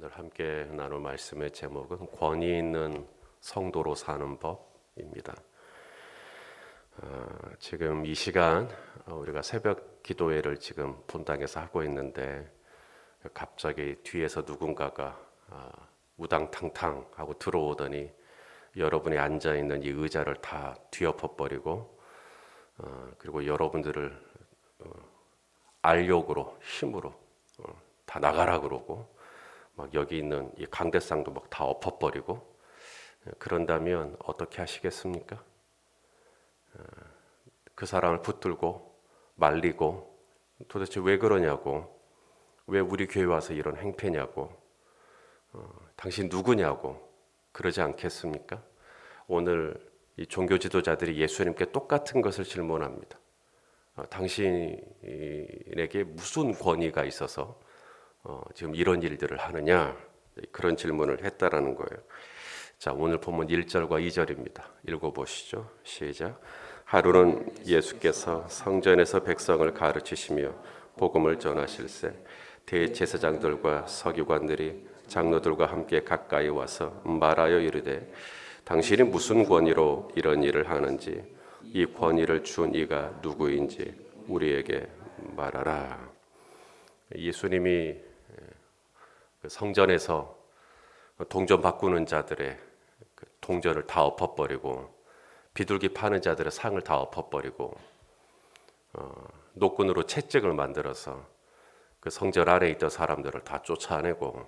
오늘 함께 나눌 말씀의 제목은 권위 있는 성도로 사는 법입니다. 어, 지금 이 시간 어, 우리가 새벽 기도회를 지금 본당에서 하고 있는데 갑자기 뒤에서 누군가가 아, 우당탕탕 하고 들어오더니 여러분이 앉아 있는 이 의자를 다 뒤엎어 버리고 어, 그리고 여러분들을 어, 알욕으로 힘으로 어, 다 나가라 그러고 막 여기 있는 이 강대상도 막 다 엎어버리고 그런다면 어떻게 하시겠습니까? 어, 그 사람을 붙들고 말리고 도대체 왜 그러냐고 왜 우리 교회 와서 이런 행패냐고 어, 당신 누구냐고 그러지 않겠습니까? 오늘 이 종교 지도자들이 예수님께 똑같은 것을 질문합니다. 어, 당신에게 무슨 권위가 있어서 어, 지금 이런 일들을 하느냐 그런 질문을 했다라는 거예요. 자 오늘 본문 1절과 2절입니다. 읽어 보시죠. 시작. 하루는 예수께서 성전에서 백성을 가르치시며 복음을 전하실세 대제사장들과 서기관들이 장로들과 함께 가까이 와서 말하여 이르되 당신이 무슨 권위로 이런 일을 하는지 이 권위를 준 이가 누구인지 우리에게 말하라. 예수님이 그 성전에서 동전 바꾸는 자들의 그 동전을 다 엎어버리고 비둘기 파는 자들의 상을 다 엎어버리고 어, 노끈으로 채찍을 만들어서 그 성전 안에 있던 사람들을 다 쫓아내고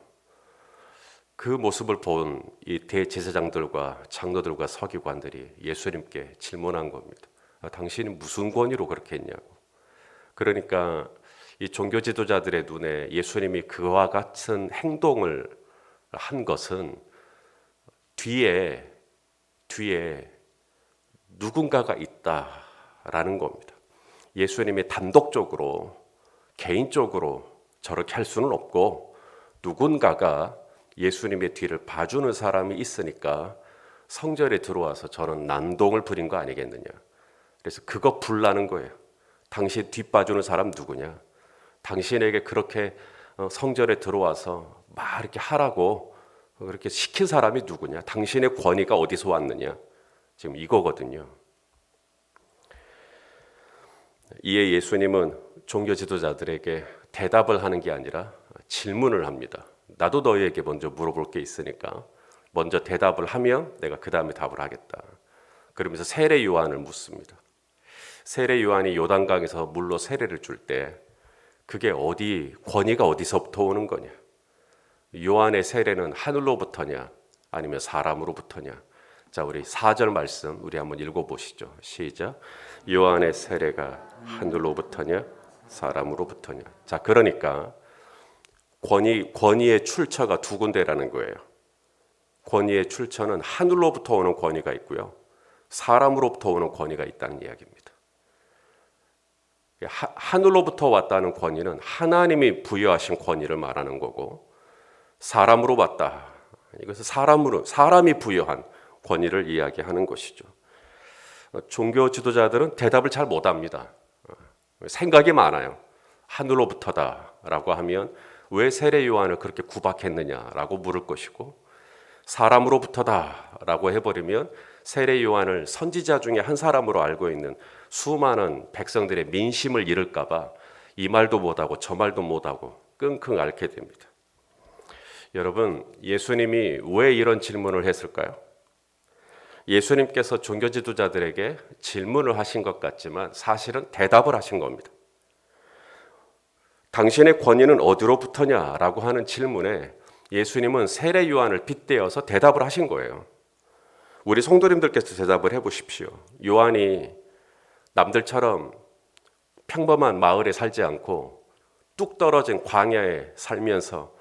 그 모습을 본 이 대제사장들과 장로들과 서기관들이 예수님께 질문한 겁니다. 아, 당신이 무슨 권위로 그렇게 했냐고. 그러니까 이 종교 지도자들의 눈에 예수님이 그와 같은 행동을 한 것은 뒤에 뒤에 누군가가 있다라는 겁니다. 예수님이 단독적으로 개인적으로 저렇게 할 수는 없고 누군가가 예수님의 뒤를 봐주는 사람이 있으니까 성전에 들어와서 저는 난동을 부린 거 아니겠느냐. 그래서 그거 불나는 거예요. 당신 뒷 봐주는 사람 누구냐? 당신에게 그렇게 어, 성전에 들어와서 막 이렇게 하라고 그렇게 시킨 사람이 누구냐? 당신의 권위가 어디서 왔느냐? 지금 이거거든요. 이에 예수님은 종교 지도자들에게 대답을 하는 게 아니라 질문을 합니다. 나도 너희에게 먼저 물어볼 게 있으니까 먼저 대답을 하면 내가 그 다음에 답을 하겠다. 그러면서 세례 요한을 묻습니다. 세례 요한이 요단강에서 물로 세례를 줄 때 그게 어디 권위가 어디서부터 오는 거냐? 요한의 세례는 하늘로부터냐 아니면 사람으로부터냐? 자, 우리 4절 말씀 우리 한번 읽어 보시죠. 시작. 요한의 세례가 하늘로부터냐 사람으로부터냐? 자, 그러니까 권위 권위의 출처가 두 군데라는 거예요. 권위의 출처는 하늘로부터 오는 권위가 있고요. 사람으로부터 오는 권위가 있다는 이야기입니다. 하, 하늘로부터 왔다는 권위는 하나님이 부여하신 권위를 말하는 거고 사람으로 왔다. 이것은 사람으로 사람이 부여한 권위를 이야기하는 것이죠. 종교 지도자들은 대답을 잘 못합니다. 생각이 많아요. 하늘로부터다라고 하면 왜 세례 요한을 그렇게 구박했느냐라고 물을 것이고 사람으로부터다라고 해버리면 세례 요한을 선지자 중에 한 사람으로 알고 있는 수많은 백성들의 민심을 잃을까봐 이 말도 못하고 저 말도 못하고 끙끙 앓게 됩니다. 여러분, 예수님이 왜 이런 질문을 했을까요? 예수님께서 종교 지도자들에게 질문을 하신 것 같지만 사실은 대답을 하신 겁니다. 당신의 권위는 어디로부터냐라고 하는 질문에 예수님은 세례 요한을 빗대어서 대답을 하신 거예요. 우리 성도님들께서 대답을 해 보십시오. 요한이 남들처럼 평범한 마을에 살지 않고 뚝 떨어진 광야에 살면서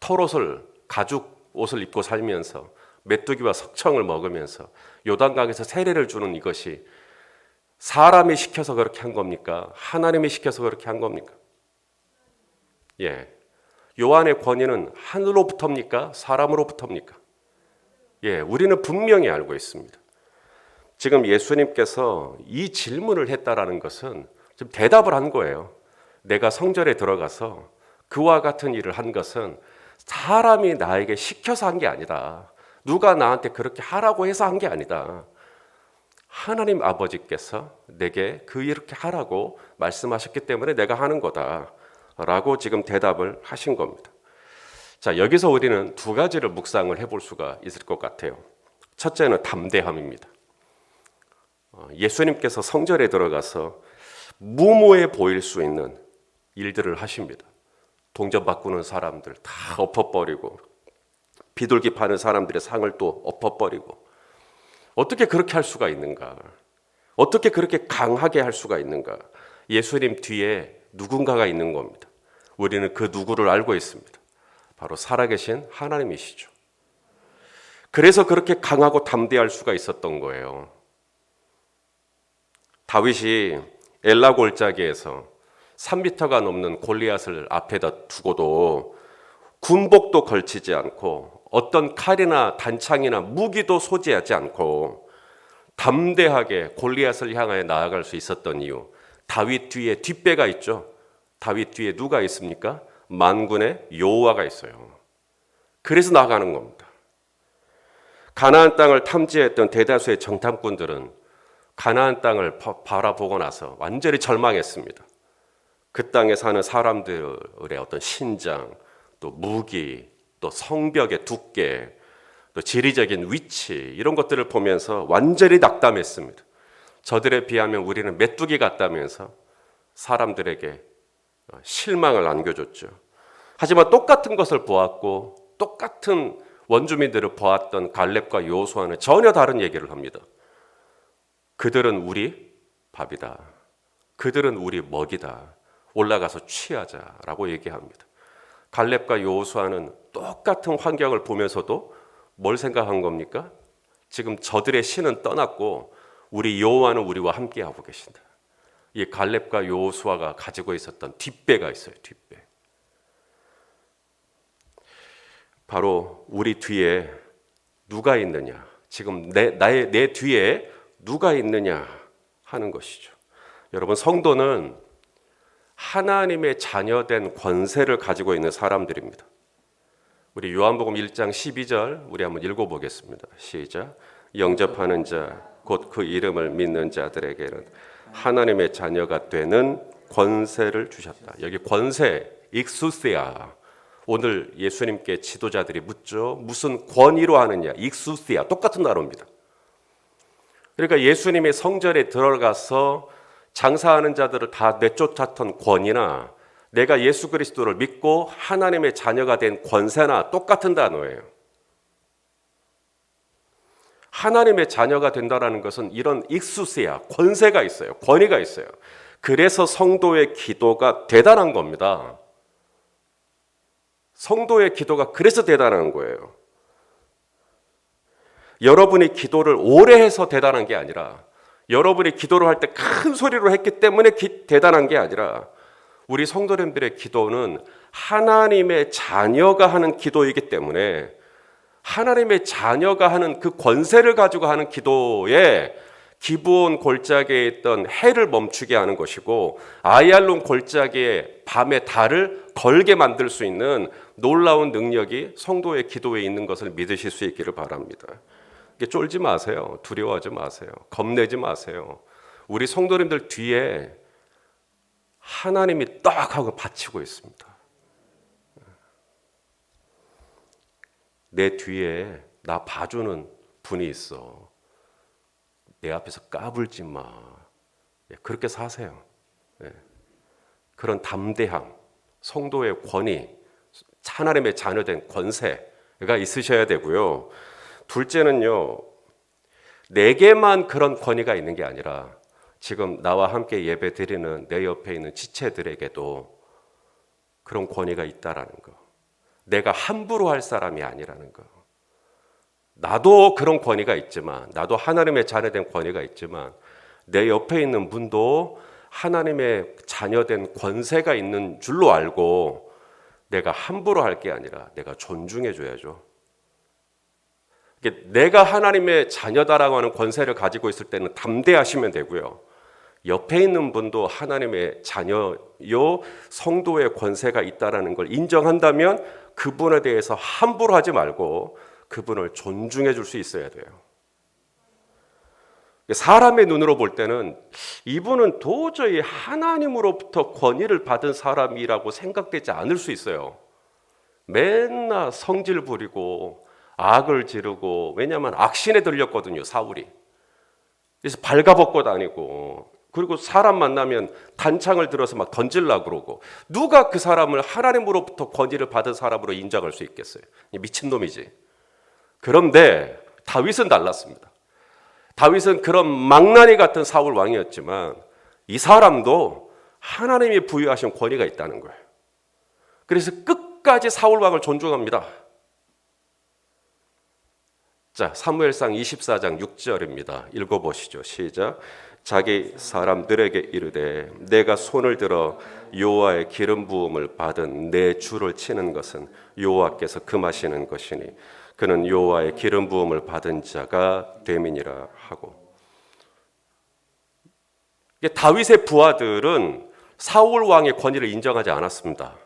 털옷을 가죽 옷을 입고 살면서 메뚜기와 석청을 먹으면서 요단강에서 세례를 주는 이것이 사람이 시켜서 그렇게 한 겁니까? 하나님이 시켜서 그렇게 한 겁니까? 예. 요한의 권위는 하늘로부터입니까? 사람으로부터입니까? 예, 우리는 분명히 알고 있습니다. 지금 예수님께서 이 질문을 했다라는 것은 지금 대답을 한 거예요. 내가 성전에 들어가서 그와 같은 일을 한 것은 사람이 나에게 시켜서 한 게 아니다. 누가 나한테 그렇게 하라고 해서 한 게 아니다. 하나님 아버지께서 내게 그 이렇게 하라고 말씀하셨기 때문에 내가 하는 거다. 라고 지금 대답을 하신 겁니다. 자, 여기서 우리는 두 가지를 묵상을 해볼 수가 있을 것 같아요. 첫째는 담대함입니다. 어, 예수님께서 성전에 들어가서 무모해 보일 수 있는 일들을 하십니다. 동전 바꾸는 사람들 다 엎어버리고 비둘기 파는 사람들의 상을 또 엎어버리고 어떻게 그렇게 할 수가 있는가? 어떻게 그렇게 강하게 할 수가 있는가? 예수님 뒤에 누군가가 있는 겁니다. 우리는 그 누구를 알고 있습니다. 바로 살아계신 하나님이시죠. 그래서 그렇게 강하고 담대할 수가 있었던 거예요. 다윗이 엘라 골짜기에서 3미터가 넘는 골리앗을 앞에다 두고도 군복도 걸치지 않고 어떤 칼이나 단창이나 무기도 소지하지 않고 담대하게 골리앗을 향하여 나아갈 수 있었던 이유 다윗 뒤에 뒷배가 있죠. 다윗 뒤에 누가 있습니까? 만군의 여호와가 있어요. 그래서 나가는 겁니다. 가나안 땅을 탐지했던 대다수의 정탐꾼들은 가나안 땅을 바- 바라보고 나서 완전히 절망했습니다. 그 땅에 사는 사람들의 어떤 신장, 또 무기, 또 성벽의 두께, 또 지리적인 위치 이런 것들을 보면서 완전히 낙담했습니다. 저들에 비하면 우리는 메뚜기 같다면서 사람들에게 실망을 안겨줬죠. 하지만 똑같은 것을 보았고 똑같은 원주민들을 보았던 갈렙과 요수아는 전혀 다른 얘기를 합니다. 그들은 우리 밥이다. 그들은 우리 먹이다. 올라가서 취하자라고 얘기합니다. 갈렙과 요수아는 똑같은 환경을 보면서도 뭘 생각한 겁니까? 지금 저들의 신은 떠났고 우리 여호와는 우리와 함께 하고 계신다. 이 갈렙과 요수아가 가지고 있었던 뒷배가 있어요. 뒷배. 바로 우리 뒤에 누가 있느냐? 지금 내 나의 내 뒤에 누가 있느냐 하는 것이죠. 여러분 성도는 하나님의 자녀된 권세를 가지고 있는 사람들입니다. 우리 요한복음 1장 12절 우리 한번 읽어 보겠습니다. 시작. 영접하는 자 곧 그 이름을 믿는 자들에게는 하나님의 자녀가 되는 권세를 주셨다. 여기 권세 익수세아 오늘 예수님께 지도자들이 묻죠. 무슨 권위로 하느냐? 익수세아 똑같은 단어입니다. 그러니까 예수님이 성전에 들어가서 장사하는 자들을 다 내쫓았던 권위나 내가 예수 그리스도를 믿고 하나님의 자녀가 된 권세나 똑같은 단어예요. 하나님의 자녀가 된다라는 것은 이런 익수세야 권세가 있어요. 권위가 있어요. 그래서 성도의 기도가 대단한 겁니다. 성도의 기도가 그래서 대단한 거예요. 여러분이 기도를 오래 해서 대단한 게 아니라 여러분이 기도를 할 때 큰 소리로 했기 때문에 기, 대단한 게 아니라 우리 성도님들의 기도는 하나님의 자녀가 하는 기도이기 때문에 하나님의 자녀가 하는 그 권세를 가지고 하는 기도에 기브온 골짜기에 있던 해를 멈추게 하는 것이고 아이알론 골짜기에 밤에 달을 걸게 만들 수 있는 놀라운 능력이 성도의 기도에 있는 것을 믿으실 수 있기를 바랍니다. 쫄지 마세요. 두려워하지 마세요. 겁내지 마세요. 우리 성도님들 뒤에 하나님이 딱 하고 받치고 있습니다. 내 뒤에 나 봐주는 분이 있어. 내 앞에서 까불지 마. 예, 그렇게 사세요. 예. 그런 담대함, 성도의 권위, 하나님의 자녀된 권세가 있으셔야 되고요. 둘째는요, 내게만 그런 권위가 있는 게 아니라 지금 나와 함께 예배 드리는 내 옆에 있는 지체들에게도 그런 권위가 있다라는 거. 내가 함부로 할 사람이 아니라는 거. 나도 그런 권위가 있지만, 나도 하나님의 자녀된 권위가 있지만, 내 옆에 있는 분도 하나님의 자녀된 권세가 있는 줄로 알고 내가 함부로 할 게 아니라 내가 존중해 줘야죠. 내가 하나님의 자녀다라고 하는 권세를 가지고 있을 때는 담대하시면 되고요. 옆에 있는 분도 하나님의 자녀요 성도의 권세가 있다라는 걸 인정한다면 그분에 대해서 함부로 하지 말고 그분을 존중해 줄 수 있어야 돼요. 사람의 눈으로 볼 때는 이분은 도저히 하나님으로부터 권위를 받은 사람이라고 생각되지 않을 수 있어요. 맨날 성질 부리고 악을 지르고 왜냐하면 악신에 들렸거든요 사울이. 그래서 발가벗고 다니고 그리고 사람 만나면 단창을 들어서 막 던질라 그러고 누가 그 사람을 하나님으로부터 권위를 받은 사람으로 인정할 수 있겠어요? 미친 놈이지. 그런데 다윗은 달랐습니다. 다윗은 그런 망나니 같은 사울 왕이었지만 이 사람도 하나님이 부여하신 권위가 있다는 거예요. 그래서 끝까지 사울 왕을 존중합니다. 자, 사무엘상 24장 6절입니다. 읽어 보시죠. 시작. 자기 사람들에게 이르되 내가 손을 들어 여호와의 기름 부음을 받은 내 주를 치는 것은 여호와께서 금하시는 것이니 그는 여호와의 기름 부음을 받은 자가 됨이니라 하고 다윗의 부하들은 사울 왕의 권위를 인정하지 않았습니다.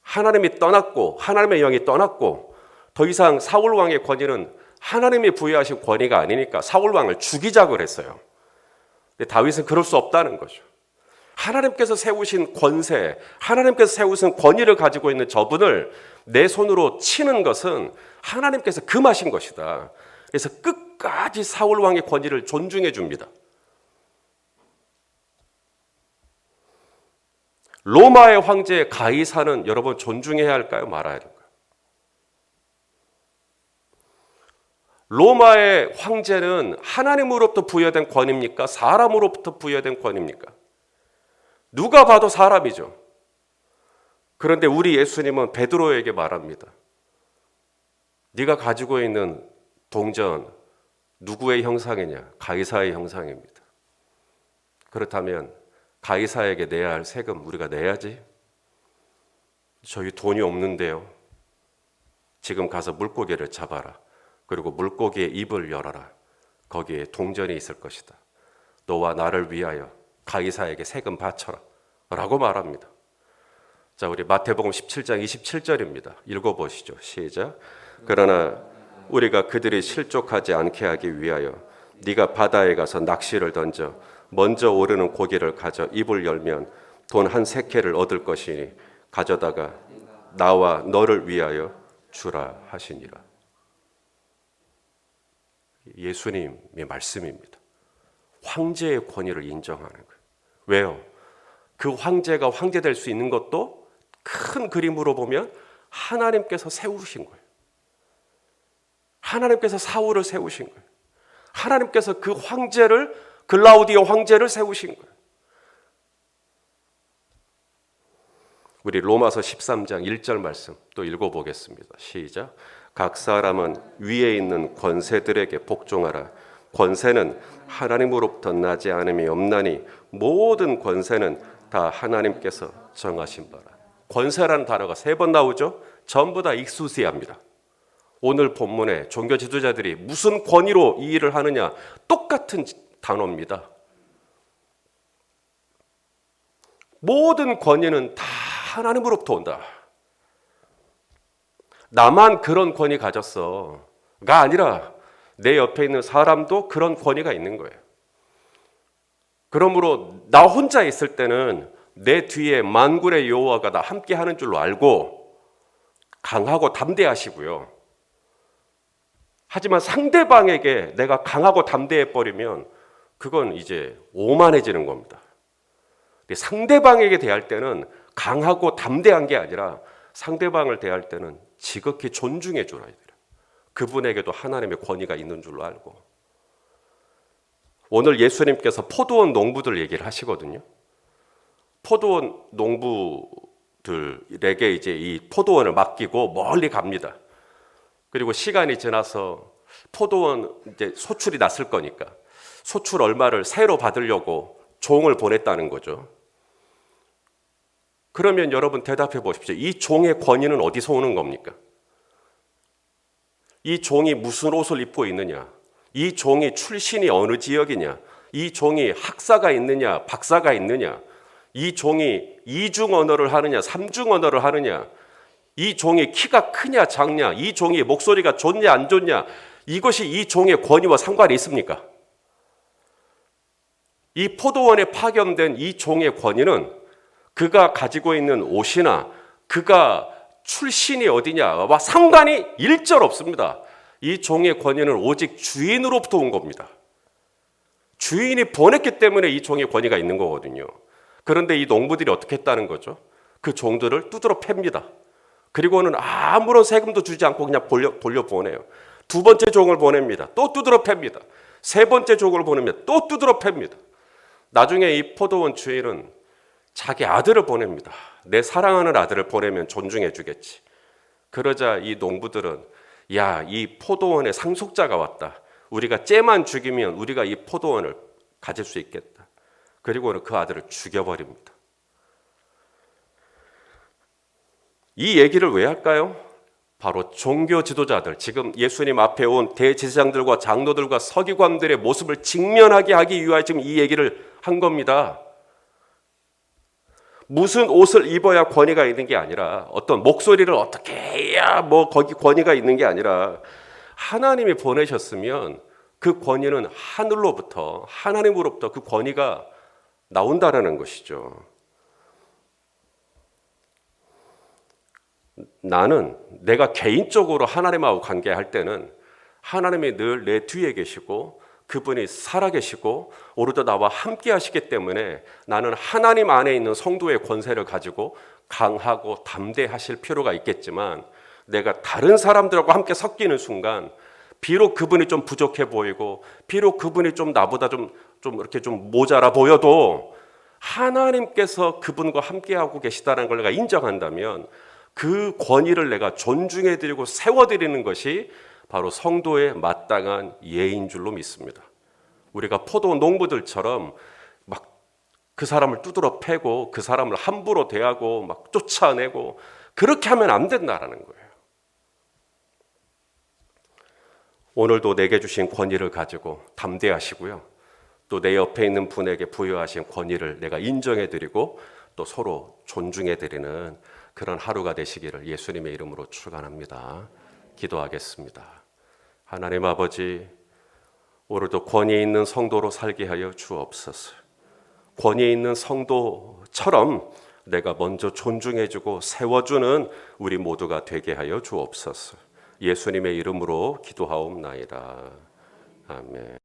하나님이 떠났고 하나님의 영이 떠났고 더 이상 사울 왕의 권위는 하나님이 부여하신 권위가 아니니까 사울 왕을 죽이자고 그랬어요. 근데 다윗은 그럴 수 없다는 거죠. 하나님께서 세우신 권세, 하나님께서 세우신 권위를 가지고 있는 저분을 내 손으로 치는 것은 하나님께서 금하신 것이다. 그래서 끝까지 사울 왕의 권위를 존중해 줍니다. 로마의 황제 가이사는 여러분 존중해야 할까요? 말아야 할까요? 로마의 황제는 하나님으로부터 부여된 권입니까? 사람으로부터 부여된 권입니까? 누가 봐도 사람이죠. 그런데 우리 예수님은 베드로에게 말합니다. 네가 가지고 있는 동전 누구의 형상이냐? 가이사의 형상입니다. 그렇다면 가이사에게 내야 할 세금 우리가 내야지. 저희 돈이 없는데요. 지금 가서 물고기를 잡아라. 그리고 물고기의 입을 열어라. 거기에 동전이 있을 것이다. 너와 나를 위하여 가이사에게 세금 바쳐라. 라고 말합니다. 자, 우리 마태복음 17장 27절입니다. 읽어 보시죠. 시작. 그러나 우리가 그들이 실족하지 않게 하기 위하여 네가 바다에 가서 낚시를 던져 먼저 오르는 고기를 가져 입을 열면 돈 한 세케를 얻을 것이니 가져다가 나와 너를 위하여 주라 하시니라. 예수님의 말씀입니다. 황제의 권위를 인정하는 거예요. 왜요? 그 황제가 황제 될 수 있는 것도 큰 그림으로 보면 하나님께서 세우신 거예요. 하나님께서 사울을 세우신 거예요. 하나님께서 그 황제를 글라우디오 황제를 세우신 거예요. 우리 로마서 13장 1절 말씀 또 읽어 보겠습니다. 시작. 각 사람은 위에 있는 권세들에게 복종하라. 권세는 하나님으로부터 나지 않음이 없나니 모든 권세는 다 하나님께서 정하신 바라. 권세라는 단어가 세 번 나오죠. 전부 다 익수시합니다. 오늘 본문에 종교 지도자들이 무슨 권위로 이 일을 하느냐 똑같은 단어입니다. 모든 권위는 다 하나님으로부터 온다. 나만 그런 권위 가졌어가 아니라 내 옆에 있는 사람도 그런 권위가 있는 거예요. 그러므로 나 혼자 있을 때는 내 뒤에 만군의 여호와가 나 함께 하는 줄로 알고 강하고 담대하시고요. 하지만 상대방에게 내가 강하고 담대해 버리면 그건 이제 오만해지는 겁니다. 상대방에게 대할 때는 강하고 담대한 게 아니라 상대방을 대할 때는 지극히 존중해 줘야 돼요. 그분에게도 하나님의 권위가 있는 줄로 알고. 오늘 예수님께서 포도원 농부들 얘기를 하시거든요. 포도원 농부들에게 이제 이 포도원을 맡기고 멀리 갑니다. 그리고 시간이 지나서 포도원 이제 소출이 났을 거니까 소출 얼마를 새로 받으려고 종을 보냈다는 거죠. 그러면 여러분 대답해 보십시오. 이 종의 권위는 어디서 오는 겁니까? 이 종이 무슨 옷을 입고 있느냐? 이 종이 출신이 어느 지역이냐? 이 종이 학사가 있느냐, 박사가 있느냐, 이 종이 이중 언어를 하느냐, 삼중 언어를 하느냐, 이 종이 키가 크냐, 작냐, 이 종이 목소리가 좋냐, 안 좋냐, 이것이 이 종의 권위와 상관이 있습니까? 이 포도원에 파견된 이 종의 권위는 그가 가지고 있는 옷이나 그가 출신이 어디냐와 상관이 일절 없습니다. 이 종의 권위는 오직 주인으로부터 온 겁니다. 주인이 보냈기 때문에 이 종의 권위가 있는 거거든요. 그런데 이 농부들이 어떻게 했다는 거죠? 그 종들을 두드러 팹니다. 그리고는 아무런 세금도 주지 않고 그냥 돌려, 돌려 보내요. 두 번째 종을 보냅니다. 또 두드러 팹니다. 세 번째 종을 보냅니다. 또 두드러 팹니다. 나중에 이 포도원 주인은 자기 아들을 보냅니다. 내 사랑하는 아들을 보내면 존중해 주겠지. 그러자 이 농부들은 야, 이 포도원에 상속자가 왔다. 우리가 째만 죽이면 우리가 이 포도원을 가질 수 있겠다. 그리고는 그 아들을 죽여버립니다. 이 얘기를 왜 할까요? 바로 종교 지도자들, 지금 예수님 앞에 온 대제사장들과 장로들과 서기관들의 모습을 직면하게 하기 위하여 지금 이 얘기를 한 겁니다. 무슨 옷을 입어야 권위가 있는 게 아니라 어떤 목소리를 어떻게 해야 뭐 거기 권위가 있는 게 아니라 하나님이 보내셨으면 그 권위는 하늘로부터 하나님으로부터 그 권위가 나온다라는 것이죠. 나는 내가 개인적으로 하나님하고 관계할 때는 하나님이 늘 내 뒤에 계시고 그분이 살아계시고 오로도 나와 함께 하시기 때문에 나는 하나님 안에 있는 성도의 권세를 가지고 강하고 담대하실 필요가 있겠지만 내가 다른 사람들하고 함께 섞이는 순간 비록 그분이 좀 부족해 보이고 비록 그분이 좀 나보다 좀, 좀 이렇게 좀 모자라 보여도 하나님께서 그분과 함께하고 계시다는 걸 내가 인정한다면 그 권위를 내가 존중해 드리고 세워 드리는 것이 바로 성도의 마땅한 예인 줄로 믿습니다. 우리가 포도 농부들처럼 막 그 사람을 두드러 패고 그 사람을 함부로 대하고 막 쫓아내고 그렇게 하면 안 된다라는 거예요. 오늘도 내게 주신 권위를 가지고 담대하시고요. 또 내 옆에 있는 분에게 부여하신 권위를 내가 인정해 드리고 또 서로 존중해 드리는 그런 하루가 되시기를 예수님의 이름으로 축원합니다. 기도하겠습니다. 하나님 아버지 오늘도 권위 있는 성도로 살게 하여 주옵소서. 권위 있는 성도처럼 내가 먼저 존중해주고 세워주는 우리 모두가 되게 하여 주옵소서. 예수님의 이름으로 기도하옵나이다. 아멘.